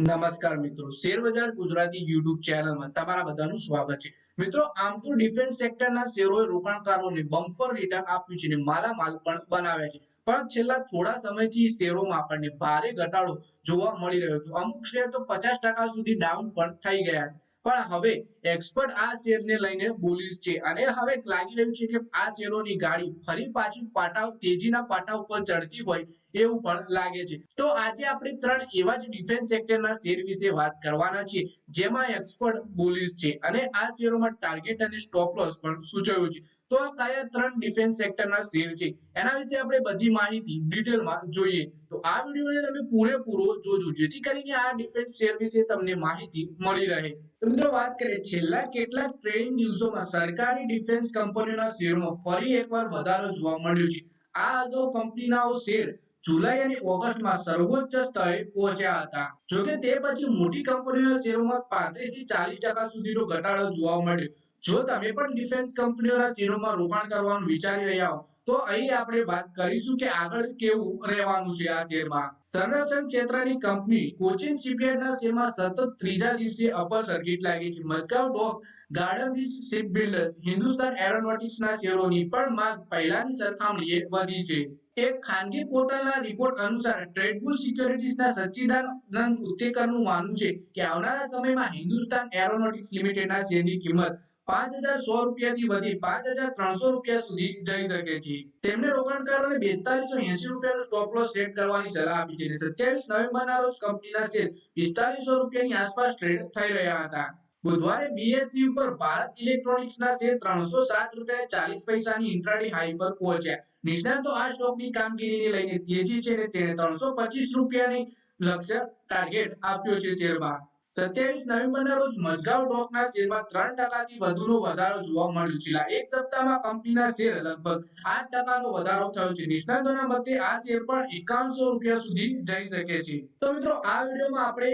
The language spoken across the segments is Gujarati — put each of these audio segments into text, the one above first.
નમસ્કાર મિત્રો. શેર બજાર ગુજરાતી યુટ્યુબ ચેનલમાં તમારા બધાનું સ્વાગત છે. મિત્રો, આમ તો ડિફેન્સ સેક્ટરના શેરોએ રોકાણકારોને બમ્પર રિટર્ન આપ્યું છે અને માલામાલ પણ બનાવ્યા છે. પણ છેલ્લા થોડા સમયથી શેરોમાં આપણને ભારે ઘટાડો જોવા મળી રહ્યો હતો અમુક શેર તો પચાસ ટકા સુધી ડાઉન પણ થઈ ગયા પણ હવે એક્સપર્ટ આ શેરને લઈને બોલીશ છે અને હવે લાગી રહ્યું છે કે આ શેરોની ગાડી ફરી પાછી પાટા તેજીના પાટા ઉપર ચડતી હોય એવું પણ લાગે છે. તો આજે આપણે ત્રણ એવા જ ડિફેન્સ સેક્ટરના શેર વિશે વાત કરવાના છીએ, જેમાં એક્સપર્ટ બોલીશ છે અને આ શેરોમાં ટાર્ગેટ અને સ્ટોપ લોસ પણ સૂચવ્યું છે. તો કયા ત્રણ ડિફેન્સ સેક્ટરના શેર છે? એના વિશે આપણે બધી માહિતી ડિટેલમાં જોઈએ. તો આ વિડીયોને તમે પૂરેપૂરો જોજો, જેથી કરીને આ ડિફેન્સ શેર વિશે તમને માહિતી મળી રહે. મિત્રો વાત કરીએ છેલ્લા કેટલાક ટ્રેડિંગ દિવસોમાં સરકારી ડિફેન્સ કંપનીઓના શેરમાં ફરી એકવાર વધારો જોવા મળ્યો છે. આ અગાઉ કંપનીના શેર જુલાઈ અને ઓગસ્ટમાં સર્વોચ્ચ સ્તરે પહોંચ્યા હતા. જોકે તે પછી મોટી કંપનીઓના શેરોમાં પાંત્રીસથી ચાલીસ ટકા સુધીનો ઘટાડો જોવા મળ્યો. જો તમે પણ ડિફેન્સ કંપનીઓના શેરોમાં રોકાણ કરવાનું વિચારી રહ્યા હો, તો અહીં આપણે વાત કરીશું કે આગળ કેવું રહેવાનું છે આ શેરમાં. સંરક્ષણ ક્ષેત્રની કંપની કોચિન શિપયાર્ડના શેરમાં સતત ત્રીજા દિવસે અપર સર્કિટ લાગી છે. Mazagon dock garden shipbuilders Hindustan એરોનોટિક્સના શેરોની પણ માંગ પહેલાની સરખામણીએ વધી છે. એક ખાનગી પોર્ટલના રિપોર્ટ અનુસાર ટ્રેડબુલ સિક્યોરિટીઝના સચ્ચિદાનંદ ઉત્તેકરનું માનવું છે કે આવનારા સમયમાં હિન્દુસ્તાન એરોનોટિક્સ લિમિટેડના શેરની કિંમત પાંચ હજાર સો રૂપિયાથી વધી પાંચ હજાર ત્રણસો રૂપિયા સુધી જઈ શકે છે. તેમણે રોકાણકારોને બેતાલીસો એસી રૂપિયાનો સ્ટોપ લોસ સેટ કરવાની સલાહ આપી છે સત્યાવીસ નવેમ્બરના રોજ કંપનીના શેર પિસ્તાલીસો રૂપિયાની આસપાસ ટ્રેડ થઈ રહ્યા હતા. બુધવારે બીએસસી ઉપર ભારત ઇલેક્ટ્રોનિક્સના શેર ત્રણસો સાત રૂપિયા ચાલીસ પૈસાની ઇન્ટ્રાડે હાઈ પર પહોંચ્યા. નિષ્ણાતો આ સ્ટોકની કામગીરીને લઈને તેજી છે અને તેણે ત્રણસો પચીસ રૂપિયાની લક્ષ્ય ટાર્ગેટ આપ્યો છે શેરમાં સત્યાવીસ નવેમ્બરના રોજ મજગાવ ડોકના શેરમાં ત્રણ ટકાથી વધુનો વધારો જોવા મળ્યો. છેલ્લા એક સપ્તાહમાં કંપનીના શેર લગભગ આઠ ટકાનો વધારો થયો છે. નિષ્ણાતોના મતે આ શેર પણ એકાવનસો રૂપિયા સુધી જઈ શકે છે. તો મિત્રો, આ વિડીયોમાં આપણે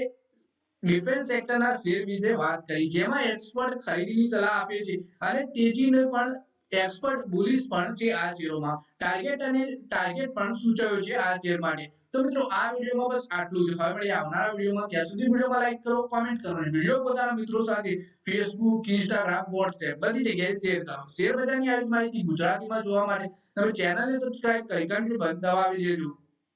ડિફેન્સ સેક્ટરના શેર વિશે વાત કરી. જેમાં એક્સપર્ટ ખરીદીની સલાહ આપે છે અને તેજીને પણ એક્સપર્ટ બુલિશ પણ છે આ શેરોમાં. ટાર્ગેટ અને ટાર્ગેટ પણ સૂચવ્યો છે આ શેર માટે. તો મિત્રો, આ વિડીયોમાં બસ આટલું જ. હવે મળીએ આવનારા વિડીયોમાં. ત્યાં સુધી વિડીયોમાં લાઈક કરો કોમેન્ટ કરો અને વીડિયો પોતાના મિત્રો સાથે ફેસબુક ઇન્સ્ટાગ્રામ વોટ્સએપ બધી જગ્યાએ શેર કરો. શેર બજારની આવી માહિતી ગુજરાતીમાં જોવા માટે. તમે ચેનલને સબસ્ક્રાઇબ કરી ઘંટી બંધ દબાવી દેજો.